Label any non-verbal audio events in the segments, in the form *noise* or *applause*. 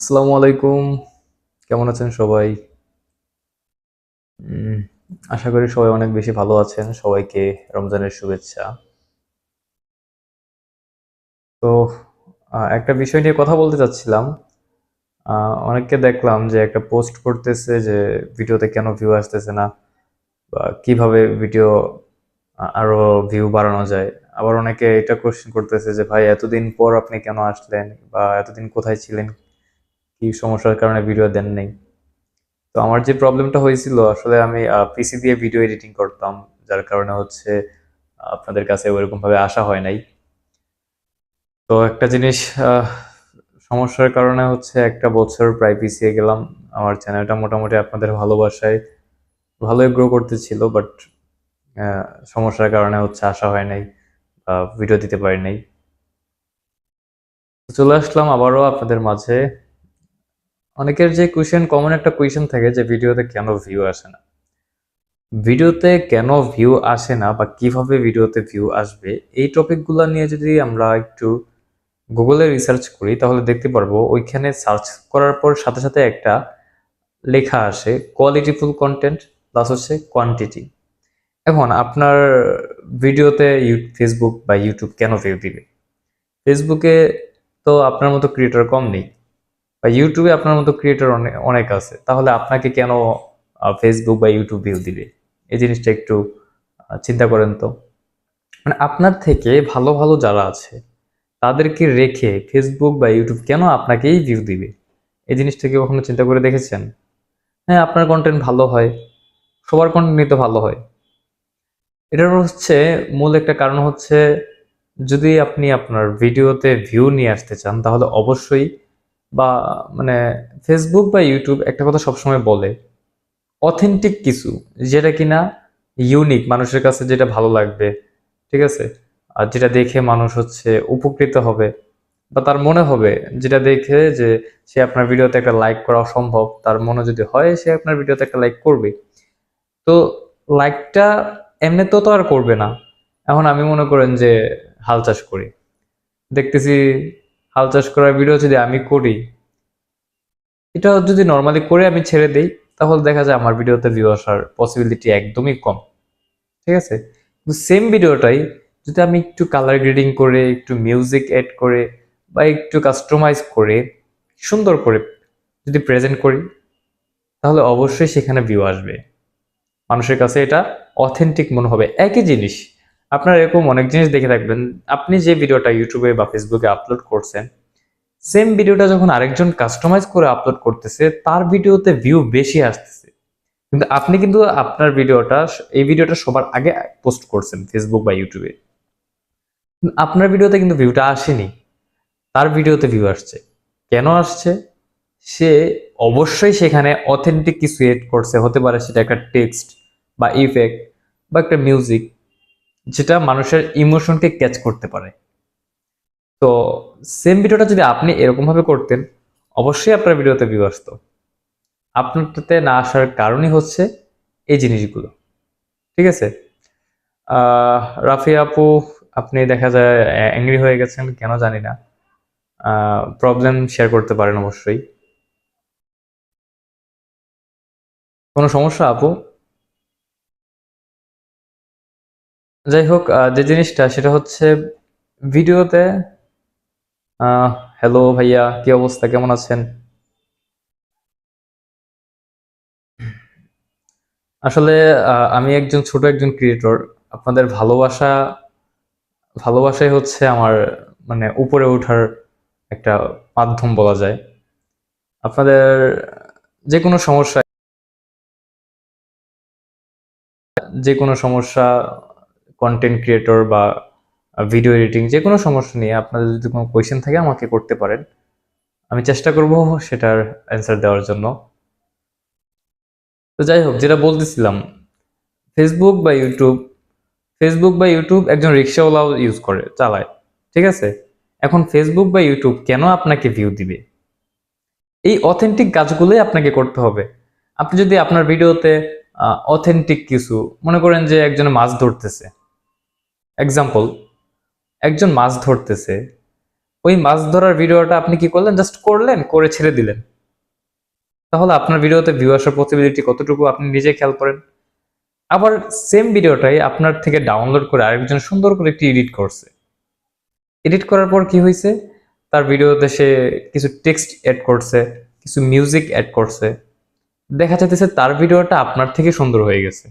আসসালামু আলাইকুম। কেমন আছেন সবাই? আশা করি সবাই অনেক বেশি ভালো আছেন। সবাইকে রমজানের শুভেচ্ছা। তো একটা বিষয় নিয়ে কথা বলতে চাচ্ছিলাম। অনেককে দেখলাম যে একটা পোস্ট করতেছে যে ভিডিওতে কেন ভিউ আসতেছে না বা কীভাবে ভিডিও আরও ভিউ বাড়ানো যায়। আবার অনেকে এটা কোশ্চেন করতেছে যে, ভাই, এতদিন পর আপনি কেন আসলেন বা এতদিন কোথায় ছিলেন? কি সমস্যার কারণে ভিডিও দেন নাই। তো আমার যে প্রবলেমটা হয়েছিল, আসলে আমি পিসি দিয়ে ভিডিও এডিটিং করতাম, যার কারণে হচ্ছে আপনাদের কাছে ওইরকম ভাবে আসা হয় নাই। তো একটা জিনিস সমস্যার কারণে হচ্ছে একটা বছর প্রায় পিছিয়ে গেলাম। আমার চ্যানেলটা মোটামুটি আপনাদের ভালোবাসায়, ভালোই গ্রো করতেছিল বাট সমস্যার কারণে হচ্ছে আসা হয় নাই ভিডিও দিতে পারি নাই। চলে আসলাম আবারও আপনাদের মাঝে। অনেকের যে কোয়েশ্চেন কমন একটা কোয়েশ্চেন থাকে যে ভিডিওতে কেন ভিউ আসে না। ভিডিওতে কেন ভিউ আসে না বা কীভাবে ভিডিওতে ভিউ আসবে, এই টপিকগুলো নিয়ে যদি আমরা একটু গুগলে রিসার্চ করি, তাহলে দেখতে পারব ওইখানে সার্চ করার পর সাথে সাথে একটা লেখা আসে কোয়ালিটিফুল কন্টেন্ট প্লাস হচ্ছে কোয়ান্টিটি এখন আপনার ভিডিওতে ফেসবুক বা ইউটিউব কেন ভিউ দিবে? ফেসবুকে তো আপনার মতো ক্রিয়েটর কম নেই। বা ইউটিউবে আপনার মতো ক্রিয়েটর অনেক আছে। তাহলে আপনাকে কেন ফেসবুক বা ইউটিউব ভিউ দিবে? এই জিনিসটা একটু চিন্তা করেন তো। মানে আপনার থেকে ভালো ভালো যারা আছে, তাদেরকে রেখে ফেসবুক বা ইউটিউব কেন আপনাকেই ভিউ দিবে? এই জিনিসটা কি কখনো চিন্তা করে দেখেছেন? হ্যাঁ আপনার কন্টেন্ট ভালো হয়, সবার কন্টেন্টই তো ভালো হয়। এটার হচ্ছে মূল একটা কারণ হচ্ছে, যদি আপনি আপনার ভিডিওতে ভিউ নিয়ে আসতে চান, তাহলে অবশ্যই বা মানে ফেসবুক বা ইউটিউব একটা কথা সবসময় বলে। অথেন্টিক কিছু, যেটা কিনা ইউনিক মানুষের কাছে যেটা ভালো লাগবে, ঠিক আছে? আর যেটা দেখে মানুষ হচ্ছে উপকৃত হবে বা তার মনে হবে, যেটা দেখে যে সে আপনার ভিডিওতে একটা লাইক করা সম্ভব তার মনে যদি হয় সে আপনার ভিডিওতে একটা লাইক করবে। তো লাইকটা এমনিতেও তো আর করবে না। এখন আমি মনে করেন যে হাল চাষ করি। দেখতেছি হাল চাষ করার ভিডিও যদি আমি করি, এটা যদি নর্মালি করে আমি ছেড়ে দেই, তাহলে দেখা যায় আমার ভিডিওতে ভিউ আসার পসিবিলিটি একদমই কম। ঠিক আছে? কিন্তু সেম ভিডিওটাই যদি আমি একটু কালার গ্রেডিং করে, একটু মিউজিক অ্যাড করে, বা একটু কাস্টমাইজ করে, সুন্দর করে যদি প্রেজেন্ট করি, তাহলে অবশ্যই সেখানে ভিউ আসবে। মানুষের কাছে এটা অথেন্টিক মনে হবে। একই জিনিস আপনারা এরকম অনেক জিনিস দেখে থাকবেন। আপনি যে ভিডিওটা ইউটিউবে বা ফেসবুকে আপলোড করছেন সেম ভিডিওটা যখন আরেকজন কাস্টমাইজ করে আপলোড করতেছে, তার ভিডিওতে ভিউ বেশি আসতেছে। কিন্তু আপনি কিন্তু আপনার ভিডিওটা, এই ভিডিওটা সবার আগে পোস্ট করছেন ফেসবুক বা ইউটিউবে আপনার ভিডিওতে কিন্তু ভিউটা আসেনি, তার ভিডিওতে ভিউ আসছে। কেন আসছে? সে অবশ্যই সেখানে অথেন্টিক কিছু এড করছে, হতে পারে সেটা একটা টেক্সট বা ইফেক্ট বা একটা মিউজিক যেটা মানুষের ইমোশনকে ক্যাচ করতে পারে। তো সেম ভিডিওটা যদি আপনি এরকম ভাবে করতেন, অবশ্যই আপনার ভিডিওতে ভিউ আপনারটাতে না আসার কারণই হচ্ছে এই জিনিসগুলো। ঠিক আছে? রাফি আপু, আপনি দেখা যায় অ্যাংরি হয়ে গেছেন, কেন জানি না। প্রবলেম শেয়ার করতে পারেন অবশ্যই। কোনো সমস্যা আপু? যাই হোক যে জিনিসটা সেটা হচ্ছে ভিডিওতে হ্যালো ভাইয়া, কি অবস্থা? কেমন আছেন? আসলে আমি একজন ছোট একজন ক্রিয়েটর আপনাদের ভালোবাসা, ভালোবাসাই হচ্ছে আমার মানে উপরে ওঠার একটা মাধ্যম বলা যায়। আপনাদের যে কোনো সমস্যা যে কোনো সমস্যা কন্টেন্ট ক্রিয়েটর বা ভিডিও এডিটিং যে কোনো সমস্যা নিয়ে আপনাদের যদি কোনো কোয়েশ্চেন থাকে আমাকে করতে পারেন। আমি চেষ্টা করব সেটার অ্যান্সার দেওয়ার জন্য। তো যাই হোক, যেটা বলতেছিলাম ফেসবুক বা ইউটিউব ফেসবুক বা ইউটিউব একজন রিক্সাওয়ালাও ইউজ করে, চালায়, ঠিক আছে? এখন ফেসবুক বা ইউটিউব কেন আপনাকে ভিউ দিবে? এই অথেন্টিক কাজগুলোই আপনাকে করতে হবে। আপনি যদি আপনার ভিডিওতে অথেন্টিক কিছু, মনে করেন যে একজন মাছ ধরতেছে এক্সাম্পল একজন মাছ ধরতেছে। ওই মাছ ধরার ভিডিওটা আপনি কি করলেন? জাস্ট করলেন, করে ছেড়ে দিলেন। তাহলে আপনার ভিডিওতে ভিউ আসার পসিবিলিটি কতটুকু আপনি নিজে খেয়াল করেন? আবার সেম ভিডিওটাই আপনার থেকে ডাউনলোড করে আরেকজন সুন্দর করে একটি এডিট করছে। এডিট করার পর কি হয়েছে তার ভিডিওতে সে কিছু টেক্সট অ্যাড করছে, কিছু মিউজিক অ্যাড করছে। দেখা যাইতেছে তার ভিডিওটা আপনার থেকে সুন্দর হয়ে গেছে।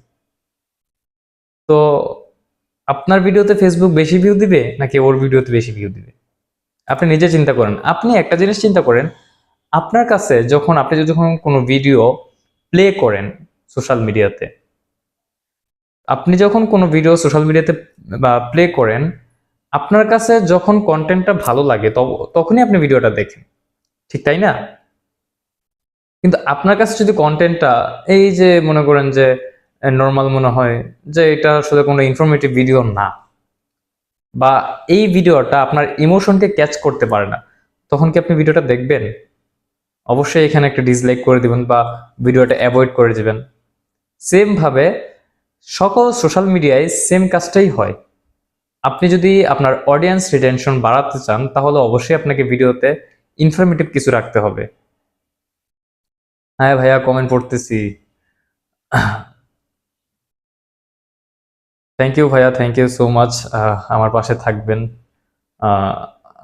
তো আপনার ভিডিওতে ফেসবুক বেশি ভিউ দিবে নাকি ওর ভিডিওতে বেশি ভিউ দিবে? আপনি নিজে চিন্তা করেন। আপনি একটা জিনিস চিন্তা করেন, আপনার কাছে যখন, আপনি যখন কোনো ভিডিও প্লে করেন সোশ্যাল মিডিয়াতে আপনি যখন কোনো ভিডিও সোশ্যাল মিডিয়াতে বা প্লে করেন, আপনার কাছে যখন কন্টেন্টটা ভালো লাগে তখ- তখনই আপনি ভিডিওটা দেখেন। ঠিক তাই না? কিন্তু আপনার কাছে যদি কন্টেন্টটা এই যে মনে করেন যে নর্মাল মনে হয় যে এটা আসলে কোনো ইনফরমেটিভ ভিডিও না। বা এই ভিডিওটা আপনার ইমোশনকে ক্যাচ করতে পারে না। তখন কি আপনি ভিডিওটা দেখবেন? অবশ্যই এখানে একটা ডিসলাইক করে দিবেন বা ভিডিওটা অ্যাভয়েড করে দিবেন। সেম ভাবে সকল সোশ্যাল মিডিয়ায় সেম কাজটাই হয়। আপনি যদি আপনার অডিয়েন্স রিটেনশন বাড়াতে চান, তাহলে অবশ্যই আপনাকে ভিডিওতে ইনফরমেটিভ কিছু রাখতে হবে। হ্যাঁ ভাইয়া কমেন্ট পড়তেছি। থ্যাংক ইউ ভাইয়া থ্যাংক ইউ সো মাচ আমার পাশে থাকবেন।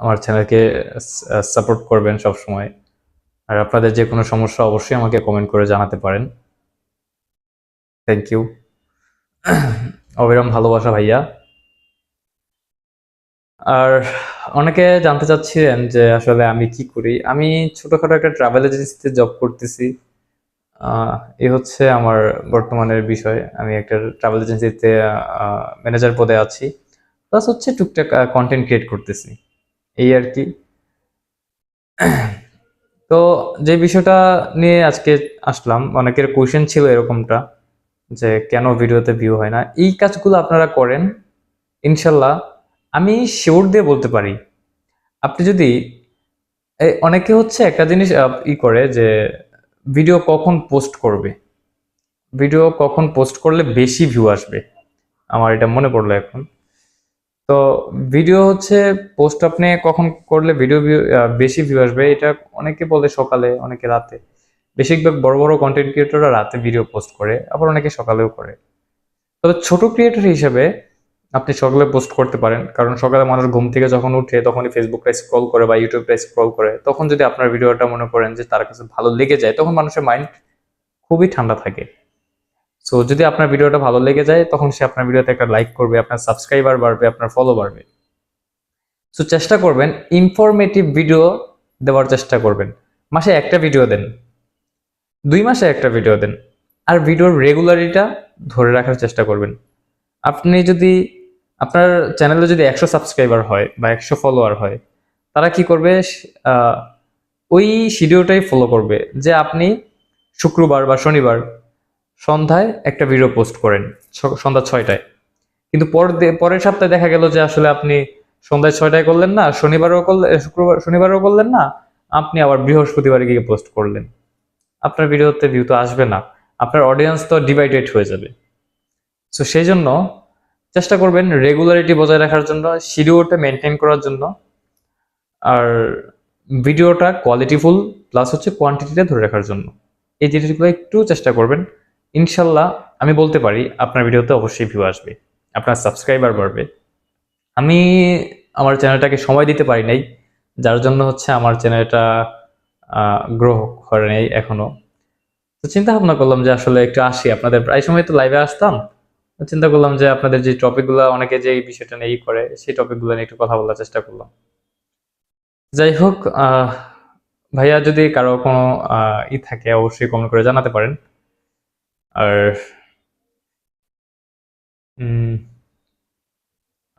আমার চ্যানেলকে সাপোর্ট করবেন সব সময় আর আপনাদের যে কোনো সমস্যা অবশ্যই আমাকে কমেন্ট করে জানাতে পারেন। থ্যাংক ইউ *clears throat* অবিরাম ভালোবাসা, ভাইয়া। আর অনেকে জানতে চাচ্ছিলেন যে আসলে আমি কি করি? আমি ছোটখাটো একটা ট্রাভেল এজেন্সিতে জব করতেছি। এই হচ্ছে আমার বর্তমানের বিষয়। আমি একটা ট্রাভেল এজেন্সিতে ম্যানেজার পদে আছি। প্লাস হচ্ছে টুকটাক কন্টেন্ট ক্রিয়েট করতেছি। এই আর কি। *clears throat* তো যে বিষয়টা নিয়ে আজকে আসলাম, অনেকের কোয়েশ্চেন ছিল এরকমটা, যে কেন ভিডিওতে ভিউ হয় না? এই কাজগুলো আপনারা করেন, ইনশাল্লাহ আমি শিওর দিয়ে বলতে পারি। আপনি যদি অনেকে হচ্ছে একটা জিনিস ই করে যে ভিডিও কখন পোস্ট করবে? ভিডিও কখন পোস্ট করলে বেশি ভিউ আসবে? আমার এটা মনে পড়ল এখন। তো ভিডিও হচ্ছে পোস্ট আপনি কখন করলে ভিডিও বেশি ভিউ আসবে? এটা অনেকে বলে সকালে, অনেকে রাতে। বেশিরভাগ বড় বড় কন্টেন্ট ক্রিয়েটররা রাতে ভিডিও পোস্ট করে, আবার অনেকে সকালেও করে। তবে ছোট ক্রিয়েটর হিসেবে আপনি সকালে পোস্ট করতে পারেন। কারণ সকালে মানুষ ঘুম থেকে যখন উঠে, তখনই ফেসবুকটা স্ক্রল করে বা ইউটিউবটা স্ক্রল করে, তখন যদি আপনার ভিডিওটা মনে করেন যে তার কাছে ভালো লেগে যায়, তখন মানুষের মাইন্ড খুবই ঠান্ডা থাকে। সো যদি আপনার ভিডিওটা ভালো লেগে যায়, তখন সে আপনার ভিডিওতে একটা লাইক করবে, আপনার সাবস্ক্রাইবার বাড়বে, আপনার ফলো বাড়বে। সো চেষ্টা করবেন ইনফরমেটিভ ভিডিও দেওয়ার চেষ্টা করবেন। মাসে একটা ভিডিও দেন। দুই মাসে একটা ভিডিও দেন। আর ভিডিওর রেগুলারিটা ধরে রাখার চেষ্টা করবেন। আপনি যদি আপনার চ্যানেলে যদি একশো সাবস্ক্রাইবার হয় বা একশো ফলোয়ার হয়, তারা কি করবে? ওই শিডিউলটাই ফলো করবে যে আপনি শুক্রবার বা শনিবার সন্ধ্যায় একটা ভিডিও পোস্ট করেন সন্ধ্যা ছয়টায়। কিন্তু পরের সপ্তাহে দেখা গেল যে আসলে আপনি সন্ধ্যায় ছয়টায় করলেন না, শনিবারও করলেন শুক্রবার, শনিবারও করলেন না, আপনি আবার বৃহস্পতিবারে গিয়ে পোস্ট করলেন। আপনার ভিডিওতে ভিউ তো আসবে না, আপনার অডিয়েন্স তো ডিভাইডেড হয়ে যাবে। সো সেই জন্য চেষ্টা করবেন রেগুলারিটি বজায় রাখার জন্য শিডিউলটা মেনটেন করার জন্য। আর ভিডিওটা কোয়ালিটিফুল প্লাস হচ্ছে কোয়ান্টিটিটা ধরে রাখার জন্য। এই জিনিসগুলো একটু চেষ্টা করবেন। ইনশাল্লাহ, আমি বলতে পারি, আপনার ভিডিওতে অবশ্যই ভিউ আসবে, আপনার সাবস্ক্রাইবার বাড়বে। আমি আমার চ্যানেলটাকে সময় দিতে পারি নাই, যার জন্য হচ্ছে আমার চ্যানেলটা গ্রহ করে নেই এখনও তো চিন্তা ভাবনা করলাম যে আসলে একটু আসি, আপনাদের প্রায় সময় তো লাইভে আসতাম। চিন্তা করলাম যে আপনাদের যে টপিকগুলো অনেকে যে এই বিষয়টা নিয়ে করে, সেই টপিকগুলো নিয়ে একটু কথা বলার চেষ্টা করলাম। যাই হোক ভাইয়া যদি কারও কোনো ই থাকে, অবশ্যই কমেন্ট করে জানাতে পারেন। আর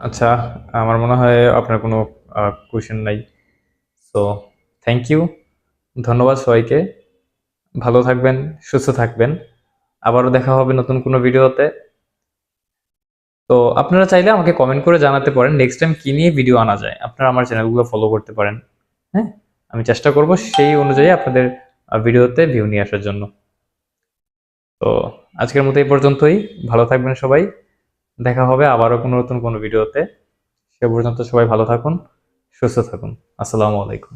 আচ্ছা আমার মনে হয় আপনার কোনো কোয়েশ্চেন নাই। সো থ্যাংক ইউ ধন্যবাদ সবাইকে। ভালো থাকবেন, সুস্থ থাকবেন। আবারও দেখা হবে নতুন কোনো ভিডিওতে তো আপনারা চাইলে আমাকে কমেন্ট করে জানাতে পারেন নেক্সট টাইম কি নিয়ে ভিডিও আনা যায়। আপনারা আমার চ্যানেলগুলো ফলো করতে পারেন। হ্যাঁ? আমি চেষ্টা করব সেই অনুযায়ী আপনাদের ভিডিওতে ভিউ নিয়ে আসার জন্য। তো আজকের মতো এই পর্যন্তই। ভালো থাকবেন সবাই। দেখা হবে আবারও কোনো নতুন কোনো ভিডিওতে সে পর্যন্ত সবাই ভালো থাকুন, সুস্থ থাকুন। আসসালামু আলাইকুম।